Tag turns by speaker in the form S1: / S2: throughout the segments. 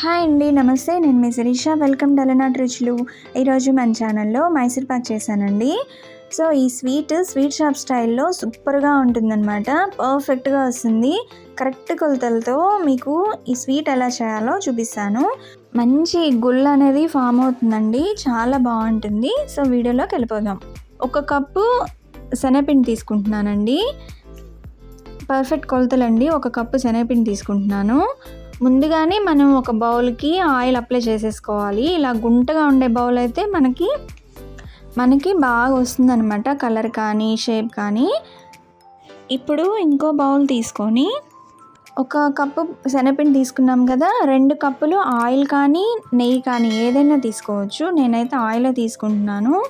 S1: Hi అండి నమస్తే. నేను మీ శిరీష. వెల్కమ్ డలనాట్ రుచులు ఈరోజు మన ఛానల్లో మైసూర్ పాక్ చేశానండి. సో ఈ స్వీట్ స్వీట్ షాప్ స్టైల్లో సూపర్గా ఉంటుందన్నమాట. పర్ఫెక్ట్గా వస్తుంది. కరెక్ట్ కొలతలతో మీకు ఈ స్వీట్ ఎలా చేయాలో చూపిస్తాను. మంచి గుళ్ళు అనేది ఫామ్ అవుతుందండి. చాలా బాగుంటుంది. సో వీడియోలోకి వెళ్ళిపోదాం. ఒక కప్పు శనగపిండి తీసుకుంటున్నానండి. పర్ఫెక్ట్ కొలతలండి. ఒక కప్పు శనగపిండి తీసుకుంటున్నాను. ముందుగానే మనం ఒక బౌల్కి ఆయిల్ అప్లై చేసేసుకోవాలి. ఇలా గుంటగా ఉండే బౌల్ అయితే మనకి మనకి బాగా వస్తుందనమాట కలర్ కానీ షేప్ కానీ. ఇప్పుడు ఇంకో బౌల్ తీసుకొని ఒక కప్పు శనగపిండి తీసుకున్నాం కదా రెండు కప్పులు ఆయిల్ కానీ నెయ్యి కానీ ఏదైనా తీసుకోవచ్చు. నేనైతే ఆయిల్ తీసుకుంటున్నాను.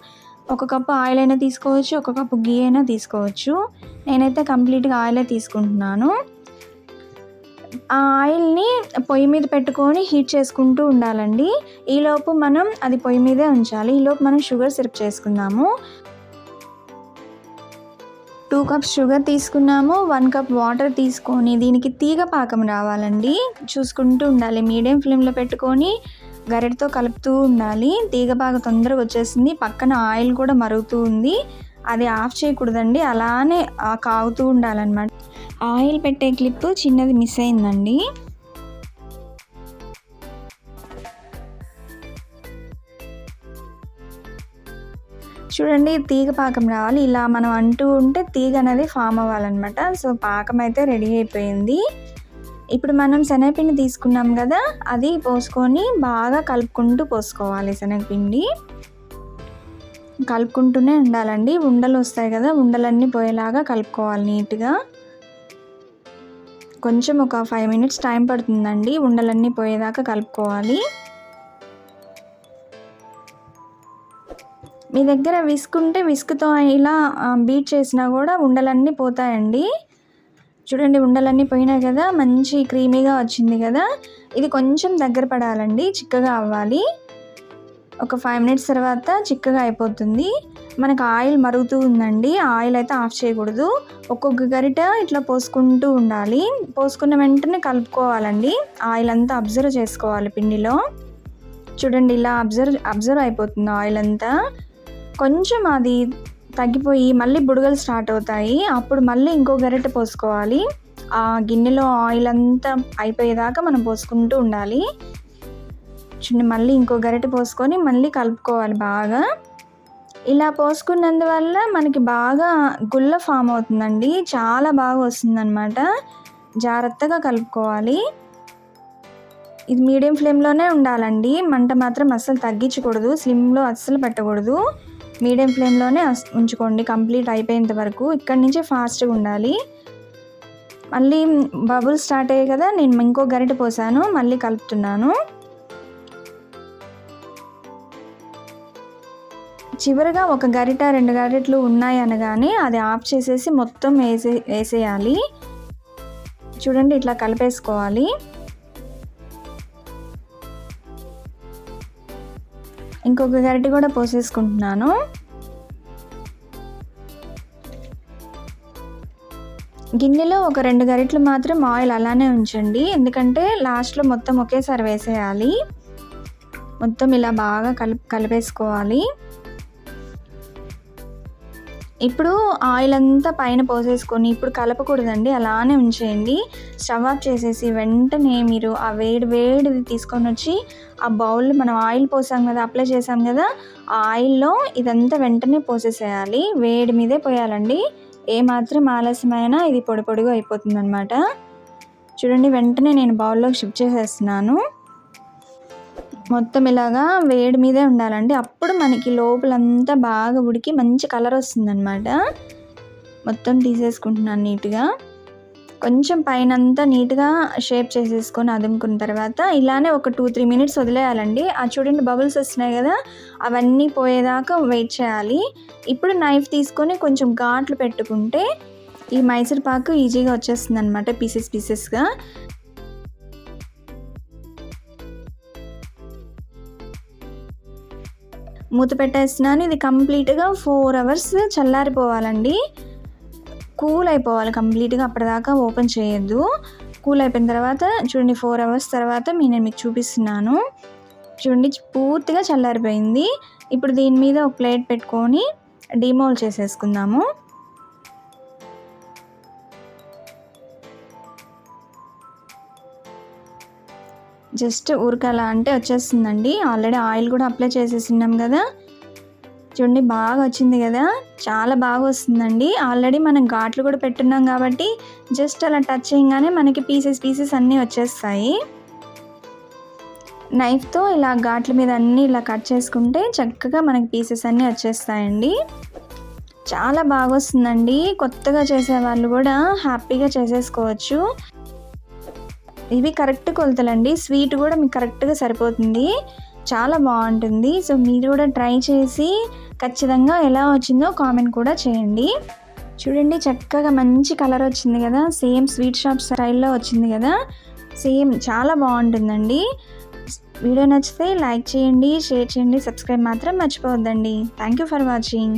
S1: ఒక కప్పు ఆయిల్ అయినా తీసుకోవచ్చు ఒక కప్పు గీ అయినా తీసుకోవచ్చు. నేనైతే కంప్లీట్గా ఆయిలే తీసుకుంటున్నాను. ఆ ఆయిల్ని పొయ్యి మీద పెట్టుకొని హీట్ చేసుకుంటూ ఉండాలండి. ఈలోపు మనం అది పొయ్యి మీదే ఉంచాలి. ఈలోపు మనం షుగర్ సిరప్ చేసుకుందాము. టూ కప్స్ షుగర్ తీసుకున్నాము. వన్ కప్ వాటర్ తీసుకొని దీనికి తీగ పాకం రావాలండి. చూసుకుంటూ ఉండాలి. మీడియం ఫ్లేమ్లో పెట్టుకొని గరిటతో కలుపుతూ ఉండాలి. తీగ పాక తొందరగా వచ్చేసింది. పక్కన ఆయిల్ కూడా మరుగుతూ ఉంది. అది ఆఫ్ చేయకూడదండి. అలానే కాగుతూ ఉండాలన్నమాట. ఆయిల్ పెట్టే క్లిప్ చిన్నది మిస్ అయిందండి. చూడండి తీగ పాకం రావాలి. ఇలా మనం అంటూ ఉంటే తీగ అనేది ఫామ్ అవ్వాలన్నమాట. సో పాకం అయితే రెడీ అయిపోయింది. ఇప్పుడు మనం శనగపిండి తీసుకున్నాం కదా అది పోసుకొని బాగా కలుపుకుంటూ పోసుకోవాలి శనగపిండి. కలుపుకుంటూనే ఉండాలండి. ఉండలు వస్తాయి కదా ఉండలన్నీ పోయేలాగా కలుపుకోవాలి నీట్గా. కొంచెం ఒక ఫైవ్ మినిట్స్ టైం పడుతుందండి. ఉండలన్నీ పోయేదాకా కలుపుకోవాలి. మీ దగ్గర విస్క్ ఉంటే విస్క్తో ఇలా బీట్ చేసినా కూడా ఉండలన్నీ పోతాయండి. చూడండి ఉండలన్నీ పోయినాయి కదా మంచి క్రీమీగా వచ్చింది కదా. ఇది కొంచెం దగ్గర పడాలండి చిక్కగా అవ్వాలి. ఒక ఫైవ్ మినిట్స్ తర్వాత చిక్కగా అయిపోతుంది. మనకు ఆయిల్ మరుగుతూ ఉందండి. ఆయిల్ అయితే ఆఫ్ చేయకూడదు. ఒక్కొక్క గరిట ఇట్లా పోసుకుంటూ ఉండాలి. పోసుకున్న వెంటనే కలుపుకోవాలండి. ఆయిల్ అంతా అబ్జర్వ్ చేసుకోవాలి పిండిలో. చూడండి ఇలా అబ్జర్వ్ అబ్జర్వ్ అయిపోతుంది ఆయిల్ అంతా. కొంచెం అది తగ్గిపోయి మళ్ళీ బుడగలు స్టార్ట్ అవుతాయి. అప్పుడు మళ్ళీ ఇంకో గరిట పోసుకోవాలి. ఆ గిన్నెలో ఆయిల్ అంతా అయిపోయేదాకా మనం పోసుకుంటూ ఉండాలి. చిన్న మళ్ళీ ఇంకో గరిట పోసుకొని మళ్ళీ కలుపుకోవాలి బాగా. ఇలా పోసుకున్నందువల్ల మనకి బాగా గుల్ల ఫామ్ అవుతుందండి. చాలా బాగా వస్తుందన్నమాట. జాగ్రత్తగా కలుపుకోవాలి. ఇది మీడియం ఫ్లేమ్లోనే ఉండాలండి. మంట మాత్రం అస్సలు తగ్గించకూడదు. స్లిమ్లో అస్సలు పెట్టకూడదు. మీడియం ఫ్లేమ్లోనే ఉంచుకోండి. కంప్లీట్ అయిపోయేంత వరకు. ఇక్కడి నుంచే ఫాస్ట్గా ఉండాలి. మళ్ళీ బబుల్స్ స్టార్ట్ అయ్యాయి కదా నేను ఇంకో గరిట పోసాను. మళ్ళీ కలుపుతున్నాను. చివరిగా ఒక గరిట రెండు గరిటలు ఉన్నాయి అనగానే అది ఆఫ్ చేసేసి మొత్తం వేసే వేసేయాలి. చూడండి ఇట్లా కలిపేసుకోవాలి. ఇంకొక గరిటె కూడా పోసేసుకుంటున్నాను. గిన్నెలో ఒక రెండు గరిటలు మాత్రం ఆయిల్ అలానే ఉంచండి. ఎందుకంటే లాస్ట్లో మొత్తం ఒకేసారి వేసేయాలి. మొత్తం ఇలా బాగా కలి కలిపేసుకోవాలి. ఇప్పుడు ఆయిల్ అంతా పైన పోసేసుకొని ఇప్పుడు కలపకూడదండి అలానే ఉంచేయండి. స్టవ్ ఆఫ్ చేసేసి వెంటనే మీరు ఆ వేడి వేడిది తీసుకొని వచ్చి ఆ బౌల్ మనం ఆయిల్ పోసాం కదా అప్లై చేసాం కదా ఆ ఆయిల్లో ఇదంతా వెంటనే పోసేసేయాలి. వేడి మీదే పోయాలండి. ఏమాత్రం ఆలస్యమైనా ఇది పొడి పొడిగా అయిపోతుంది అనమాట చూడండి వెంటనే నేను బౌల్లోకి షిఫ్ట్ చేసేస్తున్నాను. మొత్తం ఇలాగా వేడి మీదే ఉండాలండి. అప్పుడు మనకి లోపలంతా బాగా ఉడికి మంచి కలర్ వస్తుందన్నమాట. మొత్తం తీసేసుకుంటున్నాను నీట్గా. కొంచెం పైన అంతా నీట్గా షేప్ చేసేసుకొని అదుముకున్న తర్వాత ఇలానే ఒక టూ త్రీ మినిట్స్ వదిలేయాలండి. ఆ చూడండి బబుల్స్ వస్తున్నాయి కదా అవన్నీ పోయేదాకా వెయిట్ చేయాలి. ఇప్పుడు నైఫ్ తీసుకొని కొంచెం ఘాట్లు పెట్టుకుంటే ఈ మైసూర్ పాకు ఈజీగా వచ్చేస్తుంది అనమాట పీసెస్ పీసెస్గా. మూత పెట్టేస్తున్నాను. ఇది కంప్లీట్గా ఫోర్ అవర్స్ చల్లారిపోవాలండి. కూల్ అయిపోవాలి కంప్లీట్గా అప్పటిదాకా ఓపెన్ చేయొద్దు. కూల్ అయిపోయిన తర్వాత చూడండి ఫోర్ అవర్స్ తర్వాత మీ- నేను మీకు చూపిస్తున్నాను. చూడండి పూర్తిగా చల్లారిపోయింది. ఇప్పుడు దీని మీద ఒక ప్లేట్ పెట్టుకొని డిమోల్ చేసేసుకుందాము. జస్ట్ ఊరికలా అంటే వచ్చేస్తుందండి. ఆల్రెడీ ఆయిల్ కూడా అప్లై చేసేసినాం కదా. చూడండి బాగా వచ్చింది కదా. చాలా బాగా వస్తుందండి. ఆల్రెడీ మనం ఘాట్లు కూడా పెట్టున్నాం కాబట్టి జస్ట్ అలా టచ్ చేయగానే మనకి పీసెస్ పీసెస్ అన్నీ వచ్చేస్తాయి. నైఫ్తో ఇలా ఘాట్ల మీద అన్నీ ఇలా కట్ చేసుకుంటే చక్కగా మనకి పీసెస్ అన్నీ వచ్చేస్తాయండి. చాలా బాగా వస్తుందండి. కొత్తగా చేసే వాళ్ళు కూడా హ్యాపీగా చేసేసుకోవచ్చు. ఇవి కరెక్ట్ కొలతలండి. స్వీట్ కూడా మీకు కరెక్ట్గా సరిపోతుంది. చాలా బాగుంటుంది. సో మీరు కూడా ట్రై చేసి ఖచ్చితంగా ఎలా వచ్చిందో కామెంట్ కూడా చేయండి. చూడండి చక్కగా మంచి కలర్ వచ్చింది కదా. సేమ్ స్వీట్ షాప్ స్టైల్లో వచ్చింది కదా. సేమ్ చాలా బాగుంటుందండి. వీడియో నచ్చితే లైక్ చేయండి షేర్ చేయండి సబ్స్క్రైబ్ మాత్రం మర్చిపోవద్దండి. Thank you for watching.